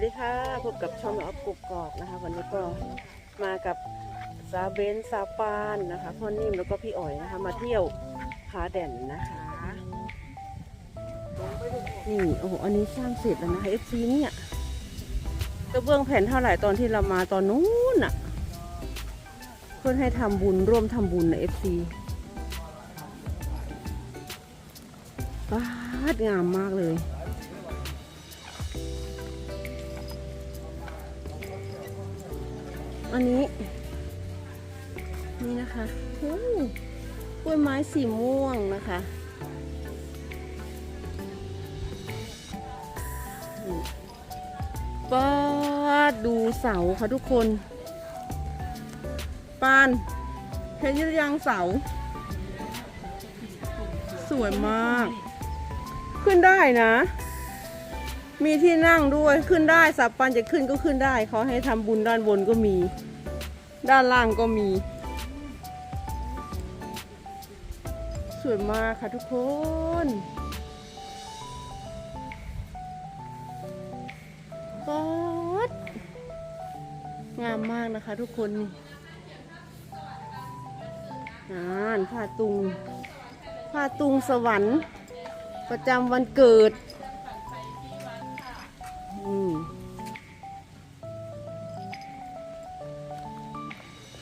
วัสดีค่ะพบกับช่องออฟกุกกอกนะคะ วันนี้ก็มากับซาเบนซาปานนะคะพ่อนิ่มแล้วก็พี่อ๋อยนะคะ มาเที่ยวผาแด่นนะคะนี่โอ้โหอันนี้สร้างเสร็จแล้วนะคะเอฟซีเนี่ยกระเบื้องแผ่นเท่าไหร่ตอนที่เรามาตอนนู้นอะเพื่อนให้ทำบุญร่วมทำบุญนะเอฟซีว้างามมากเลย อันนี้ นี่นะคะโอ้กล้วยไม้สีม่วงนะคะป้าดดูเสาค่ะทุกคนปานเห็นยังเสา สวยมาก ขึ้นได้นะ มีที่นั่งด้วยขึ้นได้สับปันจะขึ้นก็ขึ้นได้เขาให้ทำบุญด้านบนก็มี ด้านล่างก็มี สวยมากค่ะทุกคน ป๊อด งามมากนะคะทุกคนนี่งานผ้าตุงผ้าตุงสวรรค์ ประจำวันเกิด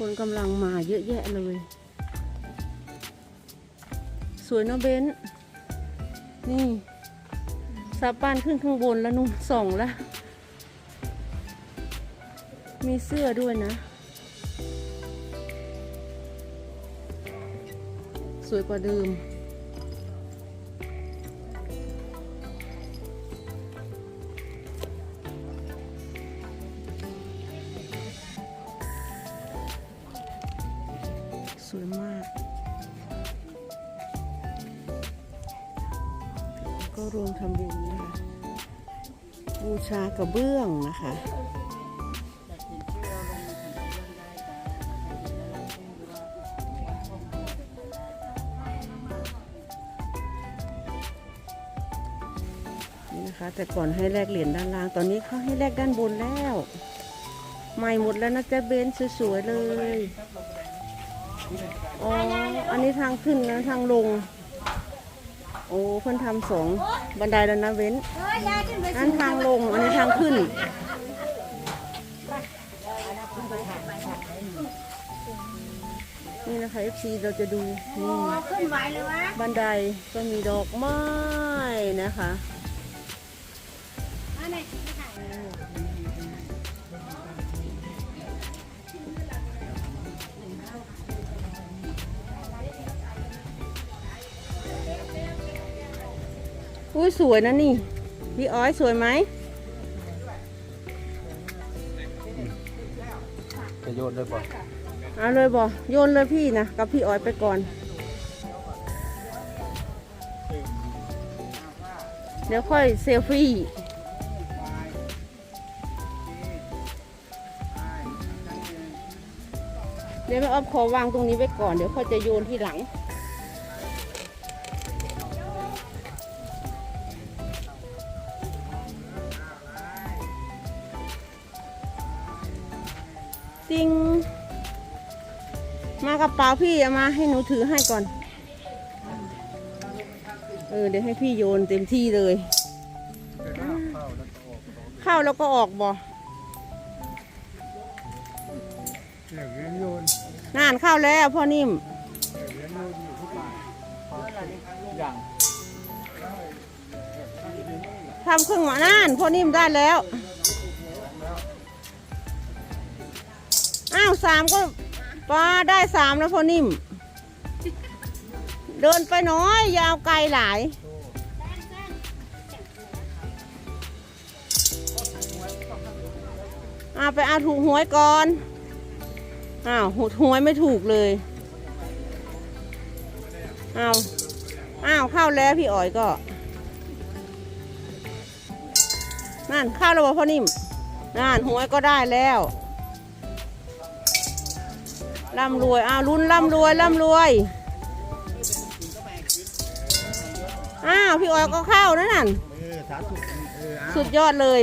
คนกำลังมาเยอะแยะเลย สวยเนอะเบนซ์นี่สาปานขึ้นข้างบนแล้วนุ่มส่องแล้ว มีเสื้อด้วยนะ สวยกว่าเดิม ก็รวมทำบุญนะคะ บูชากระเบื้องนะคะนี่นะคะแต่ก่อนให้แลกเหรียญด้านล่าง ตอนนี้เขาให้แลกด้านบนแล้ว ใหม่หมดแล้วนะจ๊ะเบนสวยๆเลย อ๋อ อันนี้ทางขึ้นนะทางลง โอ้เพิ่นทำสองบันไดแล้วนะเว้น อันทางลง อันนี้ทางขึ้น นี่นะคะ FC เราจะดูนี่ขึ้นไหวเลยวะบันไดก็มีดอกไม้นะคะ อันไหนไม่ถ่ายอุ้ยสวยนะนี่ พี่อ้อยสวยไหมจะโยนได้ป่ะเอาเลยบอโยนเลยพี่นะกับพี่อ้อยไปก่อน เดี๋ยวค่อยเซลฟี่เดี๋ยวแม่ออฟขอวางตรงนี้ไว้ก่อนเดี๋ยวค่อยจะโยนที่หลัง ติงมากระเป๋าพี่เอามาให้หนูถือให้ก่อน เออเดี๋ยวให้พี่โยนเต็มที่เลย เข้าแล้วก็ออกบ่อย่างนี้โยนนานเข้าแล้วพ่อนิ่มอย่างทำเครื่องหมานานพ่อนิ่มได้แล้ว อ้าวสามก็ปลาได้สามแล้วพอนิ่ม เดินไปน้อยยาวไกลหลาย เอาไปเอาถูกหวยก่อน อ้าวหูหวยไม่ถูกเลยอ้าวอ้าวเข้าแล้วพี่อ๋อยก็ นั่นเข้าแล้วบ่พ่อนิ่มนั่นหวยก็ได้แล้ว ร่ำรวยอ้าวรุ่นร่ำรวยร่ำรวยอ้าวพี่ออยก็เข้านั่นน่ะสุดยอดเลย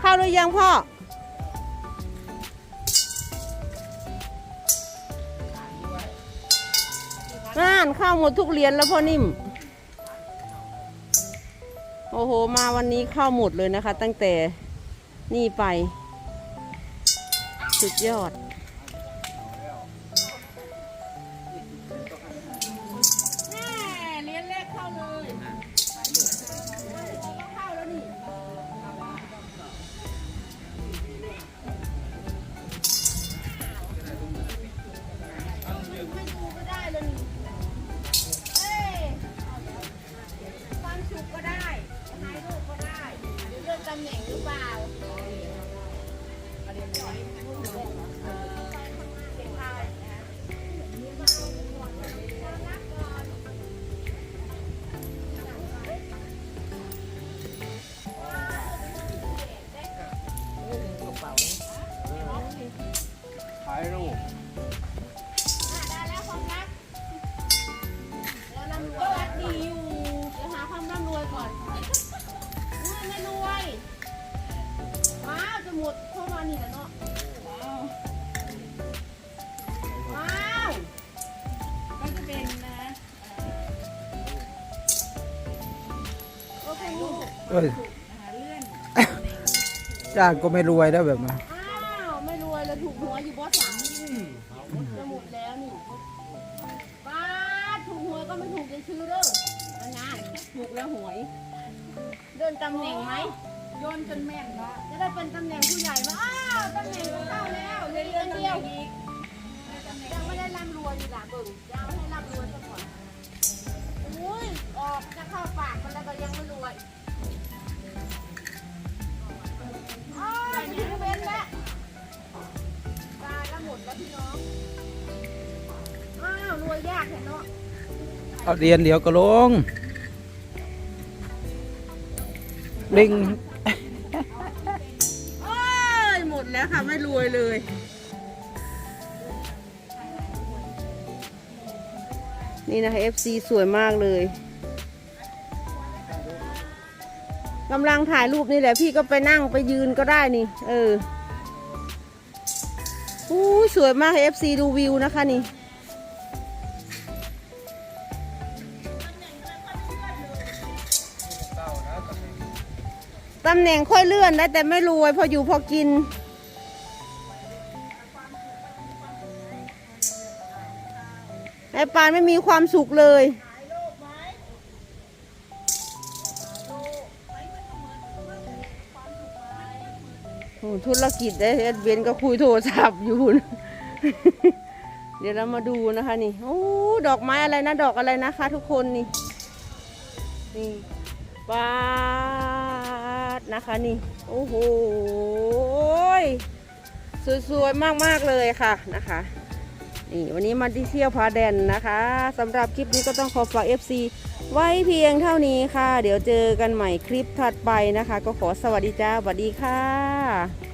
เข้าหรือยังพ่อน่านเข้าหมดทุกเรียนแล้วพ่อนิ่ม โอ้โห มาวันนี้เข้าหมดเลยนะคะ ตั้งแต่ นี่ไป สุดยอด เป็นลูกเอ้ยจ้างก็ไม่รวยแล้วแบบนั้นอ้าวไม่รวยเลยถูกหัวอยู่บอสสามจะหมดแล้วนี่ป้าดถูกหวยก็ไม่ถูกจะซื้อเด้อนั่นไงถูกแล้วหวย เดินตำแหน่งไหมโยนจนแม่นเนาะจะได้เป็นตำแหน่งผู้ใหญ่มาอ้าวตำแหน่งก็เข้าแล้วเหลือเดือนเดียวอีกยังไม่ได้ร่ำรวยอยู่หล่ะเบิ่งจะเอาให้ร่ำรวยซะก่อน อุ้ยออกจะเข้าปากมันแล้วก็ยังไม่รวยอ้าวถึงเว้นแล้วตายแล้วหมดแล้วพี่น้อง อ้าวรวยยากแท้เนาะเอาเรียนเดี๋ยวก็ลงลิง โอ้ยหมดแล้วค่ะ ไม่รวยเลย นี่นะคะ FC สวยมากเลยกำลังถ่ายรูปนี่แหละพี่ก็ไปนั่งไปยืนก็ได้นี่ เอออู้สวยมาก FC ดูวิวนะคะนี่ตำแหน่งค่อยเลื่อนได้แต่ไม่รวยพออยู่พอกิน ไอ้ปานไม่มีความสุขเลยโอ้ธุรกิจได้เอ็ดเบนก็คุยโทรศัพท์อยู่นะเดี๋ยวเรามาดูนะคะนี่โอ้ดอกไม้อะไรนะดอกอะไรนะคะ ทุกคนนี่นี่ปาดนะคะนี่โอ้โหสวยๆมากๆเลยค่ะนะคะ นี่วันนี้มาที่เที่ยวพาแดนนะคะสำหรับคลิปนี้ก็ต้องขอฝาก FC ไว้เพียงเท่านี้ค่ะ เดี๋ยวเจอกันใหม่คลิปถัดไปนะคะ ก็ขอสวัสดีจ้าสวัสดีค่ะ